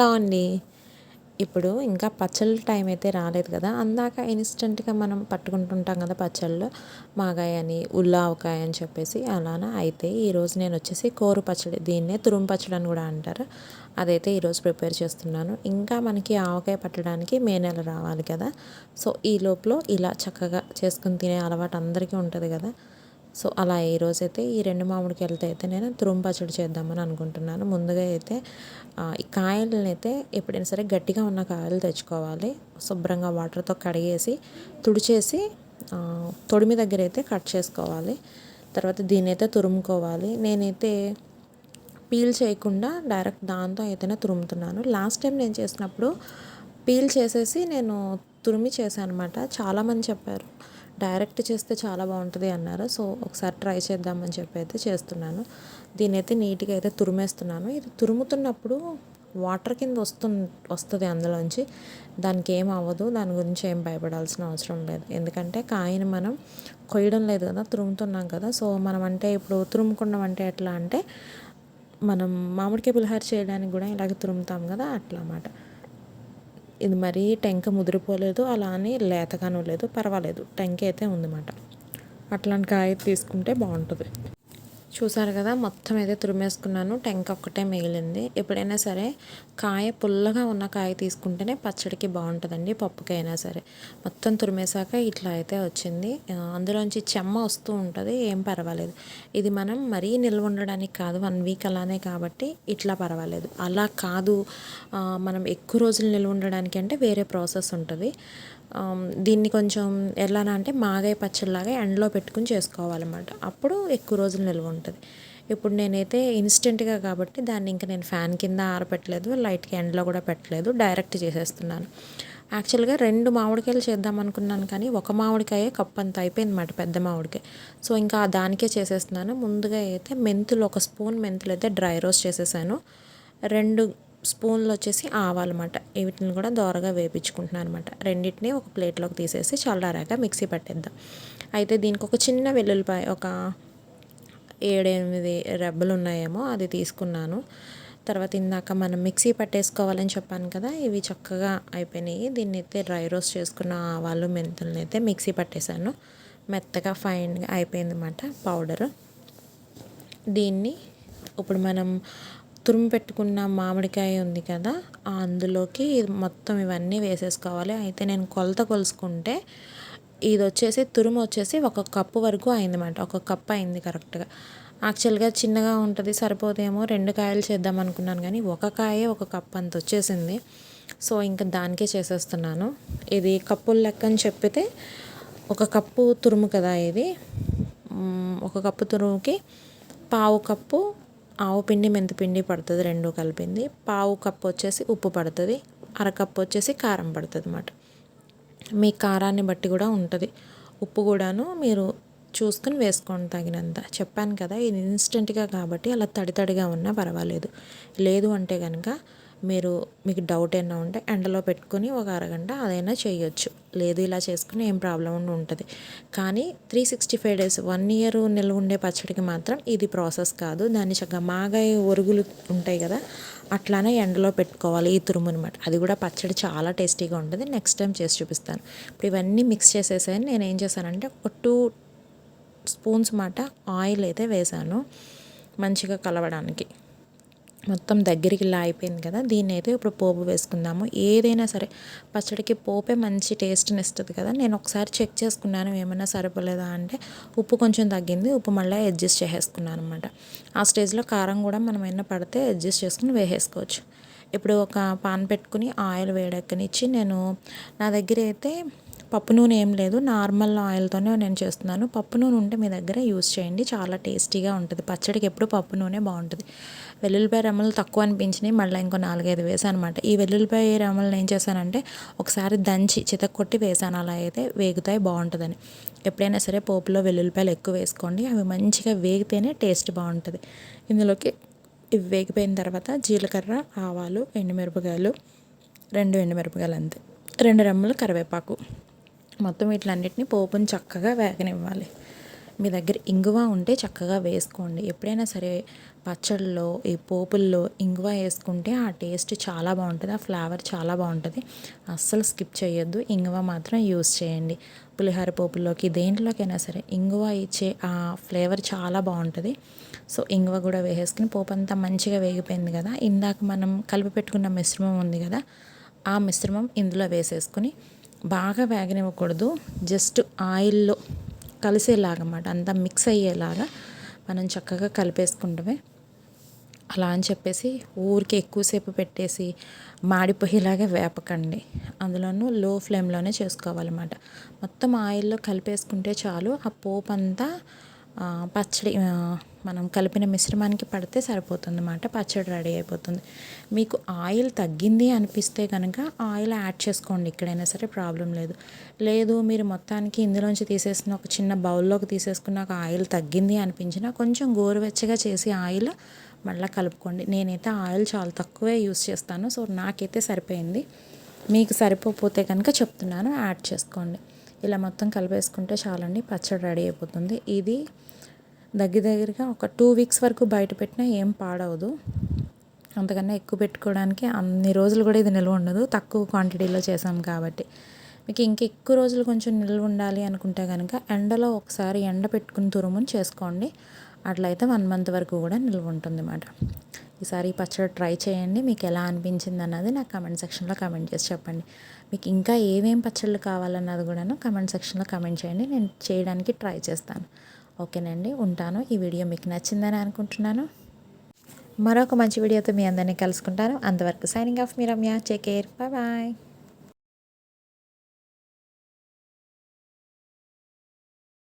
Hello అండి. ఇప్పుడు ఇంకా పచ్చళ్ళ టైం అయితే రాలేదు కదా. అందాక ఇన్స్టెంట్గా మనం పట్టుకుంటుంటాం కదా పచ్చళ్ళు మాగాయ అని ఉల్లావకాయ అని చెప్పేసి అలానా. అయితే ఈరోజు నేను వచ్చేసి కోరు పచ్చడి దీన్నే తురుము పచ్చడి అని కూడా అంటారు. అదైతే ఈరోజు ప్రిపేర్ చేస్తున్నాను. ఇంకా మనకి ఆవకాయ పట్టడానికి మే నెల రావాలి కదా. సో ఈ లోపల ఇలా చక్కగా చేసుకుని తినే అలవాటు అందరికీ ఉంటుంది కదా. సో అలా ఈరోజైతే ఈ రెండు మామిడికాయలతో అయితే నేను తురుము పచ్చడి చేద్దామని అనుకుంటున్నాను. ముందుగా అయితే ఈ కాయలను అయితే ఎప్పుడైనా సరే గట్టిగా ఉన్న కాయలు తెచ్చుకోవాలి. శుభ్రంగా వాటర్తో కడిగేసి తుడిచేసి తొడిమి దగ్గర అయితే కట్ చేసుకోవాలి. తర్వాత దీన్ని అయితే తురుముకోవాలి. నేనైతే పీల్ చేయకుండా డైరెక్ట్ దాంతో అయితేనే తురుముతున్నాను. లాస్ట్ టైం నేను చేసినప్పుడు పీల్ చేసేసి నేను తురిమి చేశాను అనమాట చాలామంది చెప్పారు డైరెక్ట్ చేస్తే చాలా బాగుంటుంది అన్నారు. సో ఒకసారి ట్రై చేద్దామని చెప్పి అయితే చేస్తున్నాను. దీని అయితే నీట్గా అయితే తురిమేస్తున్నాను. ఇది తురుముతున్నప్పుడు వాటర్ కింద వస్తు వస్తుంది అందులోంచి. దానికి ఏం అవ్వదు. దాని గురించి ఏం భయపడాల్సిన అవసరం లేదు. ఎందుకంటే కాయని మనం కొయ్యడం లేదు కదా తురుముతున్నాం కదా. సో మనం అంటే ఇప్పుడు తురుముకున్నాం అంటే ఎట్లా అంటే మనం మామిడికాయ పులిహార చేయడానికి కూడా ఇలాగే తురుముతాం కదా అట్లా అన్నమాట. ఇది మరీ టెంక ముదిరిపోలేదు అలా అని లేతగానూ లేదు పర్వాలేదు. టెంక అయితే ఉందన్నమాట. అట్లాంటి కాయ తీసుకుంటే బాగుంటుంది. చూసారు కదా మొత్తం అయితే తురిమేసుకున్నాను. టెంక ఒక్కటే మిగిలింది. ఎప్పుడైనా సరే కాయ పుల్లగా ఉన్న కాయ తీసుకుంటేనే పచ్చడికి బాగుంటుందండి పప్పుకైనా సరే. మొత్తం తురిమేశాక ఇట్లా అయితే వచ్చింది. అందులోంచి చెమ్మ వస్తూ ఉంటుంది ఏం పర్వాలేదు. ఇది మనం మరీ నిల్వ ఉండడానికి కాదు వన్ వీక్ అలానే కాబట్టి ఇట్లా పర్వాలేదు. అలా కాదు మనం ఎక్కువ రోజులు నిల్వ ఉండడానికి అంటే వేరే ప్రాసెస్ ఉంటుంది. దీన్ని కొంచెం ఎలా అంటే మాగాయ పచ్చడిలాగా ఎండలో పెట్టుకుని చేసుకోవాలన్నమాట. అప్పుడు ఎక్కువ రోజులు నిల్వ ఉంటుంది. ఇప్పుడు నేనైతే ఇన్స్టెంట్గా కాబట్టి దాన్ని ఇంకా నేను ఫ్యాన్ కింద ఆరపెట్టలేదు లైట్కి ఎండలో కూడా పెట్టలేదు డైరెక్ట్ చేసేస్తున్నాను. యాక్చువల్గా రెండు మామిడికాయలు చేద్దాం అనుకున్నాను కానీ ఒక మామిడికాయ కప్పు అంత అయిపోయింది మాట పెద్ద మామిడికాయ. సో ఇంకా దానికే చేసేస్తున్నాను. ముందుగా అయితే మెంతులు ఒక స్పూన్ మెంతులు అయితే డ్రై రోస్ట్ చేసేసాను. రెండు స్పూన్లు వచ్చేసి ఆవాలన్నమాట వీటిని కూడా దోరగా వేపించుకుంటున్నాను అనమాట రెండింటిని ఒక ప్లేట్లోకి తీసేసి చల్లారాక మిక్సీ పట్టేద్దాం. అయితే దీనికి ఒక చిన్న వెల్లుల్లిపాయ ఒక ఏడెనిమిది రెబ్బలు ఉన్నాయేమో అది తీసుకున్నాను. తర్వాత ఇందాక మనం మిక్సీ పట్టేసుకోవాలని చెప్పాను కదా ఇవి చక్కగా అయిపోయినాయి. దీన్ని అయితే డ్రై రోస్ట్ చేసుకున్న ఆవాలు మెంతులను అయితే మిక్సీ పట్టేశాను. మెత్తగా ఫైన్గా అయిపోయింది అనమాట పౌడరు. దీన్ని ఇప్పుడు మనం తురుము పెట్టుకున్న మామిడికాయ ఉంది కదా అందులోకి మొత్తం ఇవన్నీ వేసేసుకోవాలి. అయితే నేను కొలత కొలుసుకుంటే ఇది వచ్చేసి తురుము వచ్చేసి ఒక కప్పు వరకు అయిందన్నమాట. ఒక కప్ అయింది కరెక్ట్గా యాక్చువల్గా చిన్నగా ఉంటుంది సరిపోదేమో రెండు కాయలు చేద్దాం అనుకున్నాను కానీ ఒక కాయే ఒక కప్ అంత వచ్చేసింది. సో ఇంకా దానికే చేసేస్తున్నాను. ఇది కప్పుల లెక్క అని చెప్పితే ఒక కప్పు తురుము కదా ఇది. ఒక కప్పు తురుముకి పావు కప్పు ఆవు పిండి మెంతిపిండి పడుతుంది రెండు కలిపింది. పావు కప్పు వచ్చేసి ఉప్పు పడుతుంది అరకప్పు వచ్చేసి కారం పడుతుంది అన్నమాట మీ కారాన్ని బట్టి కూడా ఉంటుంది. ఉప్పు కూడాను మీరు చూసుకుని వేసుకోండి తగినంత. చెప్పాను కదా ఇది ఇన్స్టెంట్గా కాబట్టి అలా తడి తడిగా ఉన్నా పర్వాలేదు. లేదు అంటే కనుక మీరు మీకు డౌట్ ఏమైనా ఉంటే ఎండలో పెట్టుకుని ఒక అరగంట అదైనా చేయొచ్చు. లేదు ఇలా చేసుకుని ఏం ప్రాబ్లం ఉండి ఉంటుంది. కానీ three sixty five days one year నిల్వ ఉండే పచ్చడికి మాత్రం ఇది ప్రాసెస్ కాదు. దాన్ని చక్కగా మాగా ఒరుగులు ఉంటాయి కదా అట్లానే ఎండలో పెట్టుకోవాలి ఈ తురుము అనమాట అది కూడా పచ్చడి చాలా టేస్టీగా ఉంటుంది. నెక్స్ట్ టైం చేసి చూపిస్తాను. ఇప్పుడు ఇవన్నీ మిక్స్ చేసేసాను నేను ఏం చేశానంటే ఒక టూ స్పూన్స్ మాట ఆయిల్ అయితే వేసాను మంచిగా కలవడానికి. మొత్తం దగ్గరికి ఇలా అయిపోయింది కదా దీన్ని అయితే ఇప్పుడు పోపు వేసుకుందాము. ఏదైనా సరే పచ్చడికి పోపే మంచి టేస్ట్ని ఇస్తుంది కదా. నేను ఒకసారి చెక్ చేసుకున్నాను ఏమైనా సరిపోలేదా అంటే ఉప్పు కొంచెం తగ్గింది ఉప్పు మళ్ళీ అడ్జస్ట్ చేసేసుకున్నాను అనమాట ఆ స్టేజ్లో కారం కూడా మనం ఏమైనా పడితే అడ్జస్ట్ చేసుకుని వేసేసుకోవచ్చు. ఇప్పుడు ఒక పాన్ పెట్టుకుని ఆయిల్ వేడెక్కనిచ్చి నేను నా దగ్గర అయితే పప్పు నూనె ఏం లేదు. నార్మల్ ఆయిల్తోనే నేను చేస్తున్నాను. పప్పు నూనె ఉంటే మీ దగ్గర యూస్ చేయండి. చాలా టేస్టీగా ఉంటుంది. పచ్చడికి ఎప్పుడు పప్పు నూనె బాగుంటుంది. వెల్లుల్లిపాయ రెమ్మలు తక్కువ అనిపించినాయి. మళ్ళీ ఇంకో నాలుగైదు వేసాను అనమాట ఈ వెల్లుల్లిపాయ రెమ్మలను ఏం చేశానంటే ఒకసారి దంచి చితక్కొట్టి వేసాను. అలా అయితే వేగుతాయి బాగుంటుందని. ఎప్పుడైనా సరే పోపులో వెల్లుల్లిపాయలు ఎక్కువ వేసుకోండి. అవి మంచిగా వేగితేనే టేస్ట్ బాగుంటుంది. ఇందులోకి ఇవి వేగిపోయిన తర్వాత జీలకర్ర ఆవాలు ఎండుమిరపకాయలు రెండు ఎండుమిరపకాయలు అంతే. రెండు రెమ్మలు కరివేపాకు. మొత్తం వీటిలన్నిటిని పోపుని చక్కగా వేగనివ్వాలి. మీ దగ్గర ఇంగువ ఉంటే చక్కగా వేసుకోండి. ఎప్పుడైనా సరే పచ్చళ్ళలో ఈ పోపుల్లో ఇంగువ వేసుకుంటే ఆ టేస్ట్ చాలా బాగుంటుంది ఆ ఫ్లేవర్ చాలా బాగుంటుంది. అస్సలు స్కిప్ చేయొద్దు ఇంగువ మాత్రం యూస్ చేయండి. పులిహోర పోపుల్లోకి దేంట్లోకైనా సరే ఇంగువ ఇచ్చే ఆ ఫ్లేవర్ చాలా బాగుంటుంది. సో ఇంగువ కూడా వేసేసుకుని పోపు అంతా మంచిగా వేగిపోయింది కదా. ఇందాక మనం కలిపి పెట్టుకున్న మిశ్రమం ఉంది కదా ఆ మిశ్రమం ఇందులో వేసేసుకుని బాగా వేగనివ్వకూడదు. జస్ట్ ఆయిల్లో కలిసేలాగా అన్నమాట అంతా మిక్స్ అయ్యేలాగా మనం చక్కగా కలిపేసుకుంటమే. అలా అని చెప్పేసి ఊరికి ఎక్కువసేపు పెట్టేసి మాడిపోయేలాగా వేపకండి. అందులోనూ లో ఫ్లేమ్లోనే చేసుకోవాలన్నమాట. మొత్తం ఆయిల్లో కలిపేసుకుంటే చాలు ఆ పోపు అంతా పచ్చడి మనం కలిపిన మిశ్రమానికి పడితే సరిపోతుంది అన్నమాట పచ్చడి రెడీ అయిపోతుంది. మీకు ఆయిల్ తగ్గింది అనిపిస్తే కనుక ఆయిల్ యాడ్ చేసుకోండి. ఎక్కడైనా సరే ప్రాబ్లం లేదు. లేదు మీరు మొత్తానికి ఇందులోంచి తీసేసిన ఒక చిన్న బౌల్లోకి తీసేసుకున్నాక ఆయిల్ తగ్గింది అనిపించినా కొంచెం గోరువెచ్చగా చేసి ఆయిల్ మళ్ళీ కలుపుకోండి. నేనైతే ఆయిల్ చాలా తక్కువే యూస్ చేస్తాను. సో నాకైతే సరిపోయింది. మీకు సరిపోతే కనుక చెప్తున్నాను. యాడ్ చేసుకోండి. ఇలా మొత్తం కలిపేసుకుంటే చాలండి. పచ్చడి రెడీ అయిపోతుంది. ఇది దగ్గర దగ్గరగా ఒక టూ వీక్స్ వరకు బయట పెట్టినా ఏం పాడవదు. అంతకన్నా ఎక్కువ పెట్టుకోవడానికి అన్ని రోజులు కూడా ఇది నిల్వ ఉండదు. తక్కువ క్వాంటిటీలో చేసాం కాబట్టి. మీకు ఇంక ఎక్కువ రోజులు కొంచెం నిల్వ ఉండాలి అనుకుంటే కనుక ఎండలో ఒకసారి ఎండ పెట్టుకుని తురుముని చేసుకోండి. అట్లయితే వన్ మంత్ వరకు కూడా నిల్వ ఉంటుంది అన్నమాట ఈసారి పచ్చడి ట్రై చేయండి. మీకు ఎలా అనిపించింది అన్నది నాకు కమెంట్ సెక్షన్లో కమెంట్ చేసి చెప్పండి. మీకు ఇంకా ఏమేం పచ్చళ్ళు కావాలన్నది కూడాను కమెంట్ సెక్షన్లో కమెంట్ చేయండి. నేను చేయడానికి ట్రై చేస్తాను. ఓకేనండి ఉంటాను. ఈ వీడియో మీకు నచ్చిందని అనుకుంటున్నాను. మరొక మంచి వీడియోతో మీ అందరినీ కలుసుకుంటాను. అంతవరకు సైనింగ్ ఆఫ్ మీ Ramya. Take care bye bye